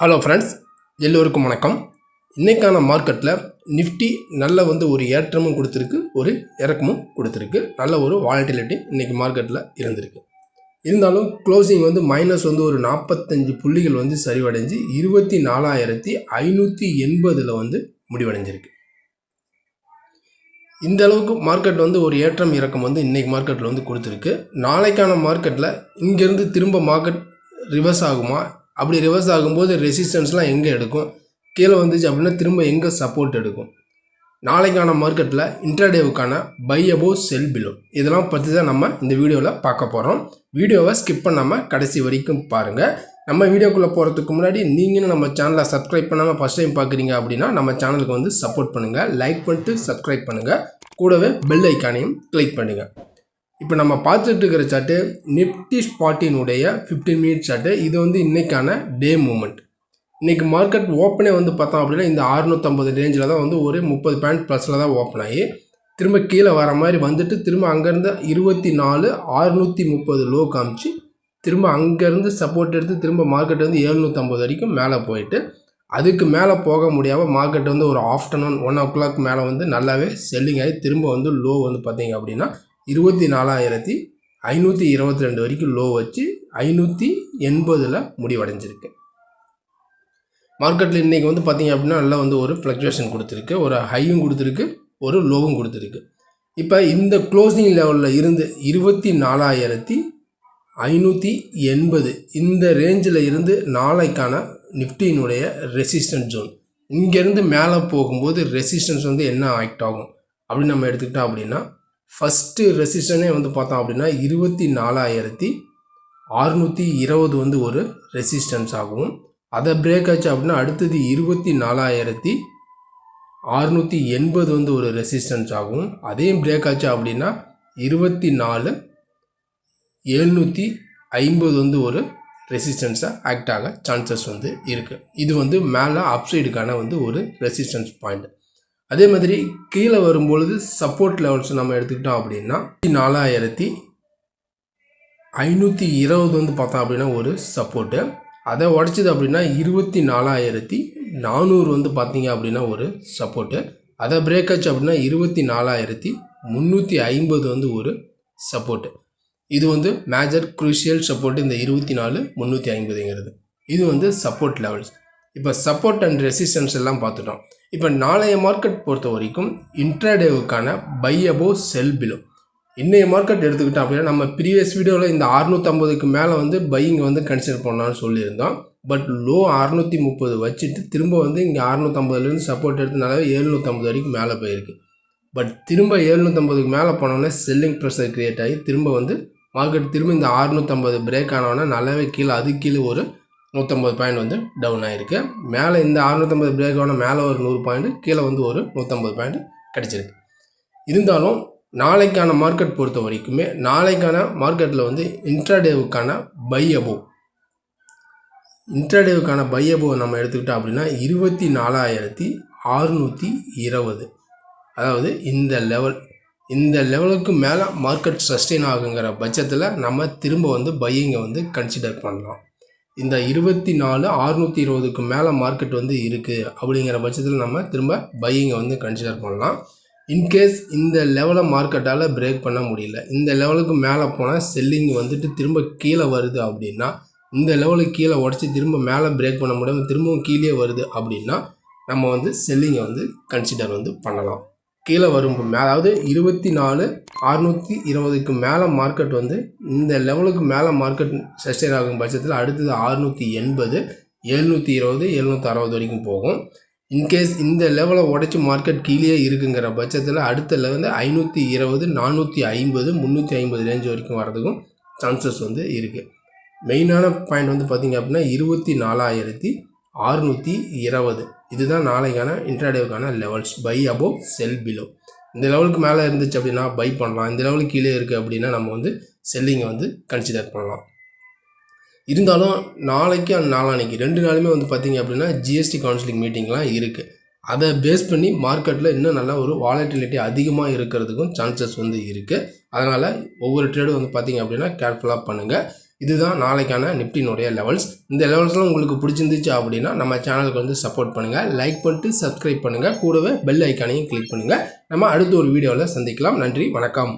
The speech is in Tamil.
ஹலோ ஃப்ரெண்ட்ஸ் எல்லோருக்கும் வணக்கம். இன்றைக்கான மார்க்கெட்டில் நிஃப்டி நல்ல வந்து ஒரு ஏற்றமும் கொடுத்துருக்கு ஒரு இறக்கமும் கொடுத்துருக்கு. நல்ல ஒரு வாலட்டிலிட்டி இன்றைக்கி மார்க்கெட்டில் இருந்திருக்கு. இருந்தாலும் க்ளோசிங் வந்து மைனஸ் வந்து ஒரு நாற்பத்தஞ்சு புள்ளிகள் வந்து சரிவடைஞ்சு இருபத்தி நாலாயிரத்தி ஐநூற்றி எண்பதில் வந்து முடிவடைஞ்சிருக்கு. இந்த அளவுக்கு மார்க்கெட் வந்து ஒரு ஏற்றம் இறக்கம் வந்து இன்றைக்கி மார்க்கெட்டில் வந்து கொடுத்துருக்கு. நாளைக்கான மார்க்கெட்டில் இங்கேருந்து திரும்ப மார்க்கெட் ரிவர்ஸ் ஆகுமா? அப்படி ரிவர்ஸ் ஆகும்போது ரெசிஸ்டன்ஸ்லாம் எங்கே எடுக்கும்? கீழே வந்துச்சு அப்படின்னா திரும்ப எங்கே சப்போர்ட் எடுக்கும்? நாளைக்கான மார்க்கெட்டில் இன்ட்ராடேவுக்கான பை அபோ செல் பிலோ இதெல்லாம் பற்றி தான் நம்ம இந்த வீடியோவில் பார்க்க போகிறோம் வீடியோவை ஸ்கிப் பண்ணாமல் கடைசி வரைக்கும் பாருங்கள் நம்ம வீடியோக்குள்ளே போகிறதுக்கு முன்னாடி நீங்களும் நம்ம சேனலை சப்ஸ்கிரைப் பண்ணாமல் ஃபஸ்ட் டைம் பார்க்குறீங்க அப்படின்னா நம்ம சேனலுக்கு வந்து சப்போர்ட் பண்ணுங்கள் லைக் பண்ணிட்டு சப்ஸ்கிரைப் பண்ணுங்கள் கூடவே பெல் ஐக்கானையும் கிளிக் பண்ணுங்கள் இப்போ நம்ம பார்த்துட்டு இருக்கிற சார்ட்டு நிஃப்டி ஸ்பாட்டினுடைய 15 மினிட் சார்ட்டு இது வந்து இன்றைக்கான டே மூமெண்ட் இன்றைக்கி மார்க்கெட் ஓப்பனே வந்து பார்த்தோம் அப்படின்னா இந்த 650 ரேஞ்சில் தான் வந்து ஒரு முப்பது பாயிண்ட் ப்ளஸில் தான் ஓப்பன் ஆகி திரும்ப கீழே வர மாதிரி வந்துட்டு திரும்ப அங்கேருந்து இருபத்தி நாலு அறுநூற்றி முப்பது லோ காமிச்சு திரும்ப அங்கேருந்து சப்போர்ட் எடுத்து திரும்ப மார்க்கெட் வந்து எழுநூற்றம்பது வரைக்கும் மேலே போயிட்டு அதுக்கு மேலே போக முடியாமல் மார்க்கெட் வந்து ஒரு ஆஃப்டர்நூன் ஒன் ஓ கிளாக் மேலே வந்து நல்லாவே செல்லிங் ஆகி திரும்ப வந்து லோ வந்து பார்த்தீங்க அப்படின்னா இருபத்தி நாலாயிரத்தி ஐநூற்றி இருபத்தி ரெண்டு வரைக்கும் லோ வச்சு ஐநூற்றி எண்பதில் முடிவடைஞ்சிருக்கு. மார்க்கெட்டில் இன்றைக்கி வந்து பார்த்திங்க அப்படின்னா நல்லா வந்து ஒரு ஃப்ளக்சுவேஷன் கொடுத்துருக்கு ஒரு ஹையும் கொடுத்துருக்கு ஒரு லோவும் கொடுத்துருக்கு. இப்போ இந்த க்ளோசிங் லெவலில் இருந்து இருபத்தி நாலாயிரத்தி ஐநூற்றி எண்பது இந்த ரேஞ்சில் இருந்து நாளைக்கான நிஃப்டியினுடைய ரெசிஸ்டன்ஸ் ஜோன் இங்கேருந்து மேலே போகும்போது ரெசிஸ்டன்ஸ் வந்து என்ன ஆக்ட் ஆகும்? அப்படின்னு நம்ம எடுத்துக்கிட்டோம் அப்படின்னா ஃபஸ்ட்டு ரெசிஸ்டனே வந்து பார்த்தோம் அப்படின்னா இருபத்தி நாலாயிரத்தி அறுநூற்றி இருபது வந்து ஒரு ரெசிஸ்டன்ஸ் ஆகும். அதை பிரேக் ஆச்சு அப்படின்னா அடுத்தது இருபத்தி நாலாயிரத்தி அறுநூற்றி எண்பது வந்து ஒரு ரெசிஸ்டன்ஸ் ஆகும். அதையும் பிரேக் ஆச்சு அப்படின்னா இருபத்தி நாலு எழுநூற்றி ஐம்பது வந்து ஒரு ரெசிஸ்டன்ஸாக ஆக்ட் ஆக சான்சஸ் வந்து இருக்குது இது வந்து மேலே அப்சைடுக்கான வந்து ஒரு ரெசிஸ்டன்ஸ் பாயிண்ட் அதே மாதிரி கீழே வரும்பொழுது சப்போர்ட் லெவல்ஸ் நம்ம எடுத்துக்கிட்டோம் அப்படின்னா நாலாயிரத்தி ஐநூற்றி இருபது வந்து பார்த்தோம் அப்படின்னா ஒரு சப்போர்ட்டு அதை உடச்சிது அப்படின்னா இருபத்தி நாலாயிரத்தி நானூறு வந்து பார்த்தீங்க அப்படின்னா ஒரு சப்போர்ட்டு அதை பிரேக் ஆச்சு அப்படின்னா இருபத்தி நாலாயிரத்தி முந்நூற்றி ஐம்பது வந்து ஒரு சப்போர்ட்டு இது வந்து மேஜர் குரூஷியல் சப்போர்ட் இந்த இருபத்தி நாலு முந்நூற்றி ஐம்பதுங்கிறது. இது வந்து சப்போர்ட் லெவல்ஸ் இப்போ சப்போர்ட் அண்ட் ரெசிஸ்டன்ஸ் எல்லாம் பார்த்துட்டோம். இப்போ நாளைய மார்க்கெட் பொறுத்த வரைக்கும் இன்ட்ராடேவுக்கான பை அபோ செல் பிலோ இன்றைய மார்க்கெட் எடுத்துக்கிட்டோம் அப்படின்னா நம்ம ப்ரீவியஸ் வீடியோவில் இந்த அறுநூற்றம்பதுக்கு மேலே வந்து பையிங் வந்து கன்சிடர் பண்ணலாம்னு சொல்லியிருந்தோம். பட் லோ அறுநூற்றி முப்பது வச்சுட்டு திரும்ப வந்து இங்கே அறுநூற்றம்பதுலேருந்து சப்போர்ட் எடுத்தனால எழுநூற்றம்பது வரைக்கும் மேலே போயிருக்கு. பட் திரும்ப எழுநூற்றம்பதுக்கு மேலே போனோன்னே செல்லிங் ப்ரெஷர் க்ரியேட் ஆகி திரும்ப வந்து மார்க்கெட் திரும்ப இந்த அறுநூற்றம்பது பிரேக் ஆனோன்னா நல்லாவே கீழே அது கீழே ஒரு நூற்றம்பது பாயிண்ட் வந்து டவுன் ஆகிருக்கு மேலே இந்த அறுநூற்றம்பது பிரேக் ஆன மேலே ஒரு நூறு பாயிண்ட் கீழே வந்து ஒரு நூற்றம்பது பாயிண்ட் கிடச்சிருக்கு. இருந்தாலும் நாளைக்கான மார்க்கெட் பொறுத்த வரைக்குமே நாளைக்கான மார்க்கெட்டில் வந்து இன்ட்ராடேவுக்கான பை அபோவ் இன்ட்ராடேவுக்கான பை அபோவ் நம்ம எடுத்துக்கிட்டோம் அப்படின்னா இருபத்தி நாலாயிரத்தி அறுநூற்றி இருபது. அதாவது இந்த லெவல் இந்த லெவலுக்கு மேலே மார்க்கெட் சஸ்டெயின் ஆகுங்கிற பட்சத்தில் நம்ம திரும்ப வந்து பையிங்கை வந்து கன்சிடர் பண்ணலாம். இந்த இருபத்தி நாலு அறுநூற்றி இருபதுக்கு மேலே மார்க்கெட் வந்து இருக்குது அப்படிங்கிற பட்சத்தில் நம்ம திரும்ப பையிங்கை வந்து கன்சிடர் பண்ணலாம். இன்கேஸ் இந்த லெவலை மார்க்கெட்டால் பிரேக் பண்ண முடியல இந்த லெவலுக்கு மேலே போனால் செல்லிங் வந்துட்டு திரும்ப கீழே வருது அப்படின்னா இந்த லெவலுக்கு கீழே உடச்சி திரும்ப மேலே பிரேக் பண்ண முடியாமல் திரும்பவும் கீழே வருது அப்படின்னா நம்ம வந்து செல்லிங்கை வந்து கன்சிடர் வந்து பண்ணலாம். கீழே வரும் மே- அதாவது இருபத்தி நாலு அறுநூற்றி இருபதுக்கு மேலே மார்க்கெட் வந்து இந்த லெவலுக்கு மேலே மார்க்கெட் சஸ்டெயின் ஆகும் பட்சத்தில் அடுத்தது அறுநூற்றி எண்பது எழுநூற்றி இருபது எழுநூற்றி அறுபது வரைக்கும் போகும். இன்கேஸ் இந்த லெவலை உடச்சி மார்க்கெட் கீழே இருக்குங்கிற பட்சத்தில் அடுத்த லெவலில் ஐநூற்றி இருபது நானூற்றி ஐம்பது முந்நூற்றி ஐம்பது ரேஞ்ச் வரைக்கும் வரதுக்கும் சான்சஸ் வந்து இருக்குது மெயினான பாயிண்ட் வந்து பார்த்திங்க அப்படின்னா இருபத்தி நாலாயிரத்தி அறுநூற்றி இருபது. இதுதான் நாளைக்கான இன்ட்ராடேவுக்கான levels buy above sell below இந்த லெவலுக்கு மேலே இருந்துச்சு அப்படின்னா பை பண்ணலாம். இந்த லெவலுக்கு கீழே இருக்குது அப்படின்னா நம்ம வந்து செல்லிங்கை வந்து கன்சிடர் பண்ணலாம். இருந்தாலும் நாளைக்கு அண்ட் நாளான்னைக்கு ரெண்டு நாளுமே வந்து பார்த்திங்க அப்படின்னா ஜிஎஸ்டி கவுன்சிலிங் மீட்டிங்லாம் இருக்குது அதை பேஸ் பண்ணி மார்க்கெட்டில் இன்னும் நல்லா ஒரு வாலட்டிலிட்டி அதிகமாக இருக்கிறதுக்கும் சான்சஸ் வந்து இருக்குது அதனால் ஒவ்வொரு ட்ரேடும் வந்து பார்த்திங்க அப்படின்னா கேர்ஃபுல்லாக பண்ணுங்கள் இதுதான் நாளைக்கான நிப்டினுடைய லெவல்ஸ் இந்த லெவல்ஸ்லாம் உங்களுக்கு பிடிச்சிருந்துச்சு அப்படின்னா நம்ம சேனலுக்கு வந்து சப்போர்ட் பண்ணுங்கள் லைக் பண்ணிட்டு சப்ஸ்கிரைப் பண்ணுங்கள் கூடவே பெல் ஐக்கானையும் கிளிக் பண்ணுங்கள் நம்ம அடுத்த ஒரு வீடியோவில் சந்திக்கலாம். நன்றி. வணக்கம்.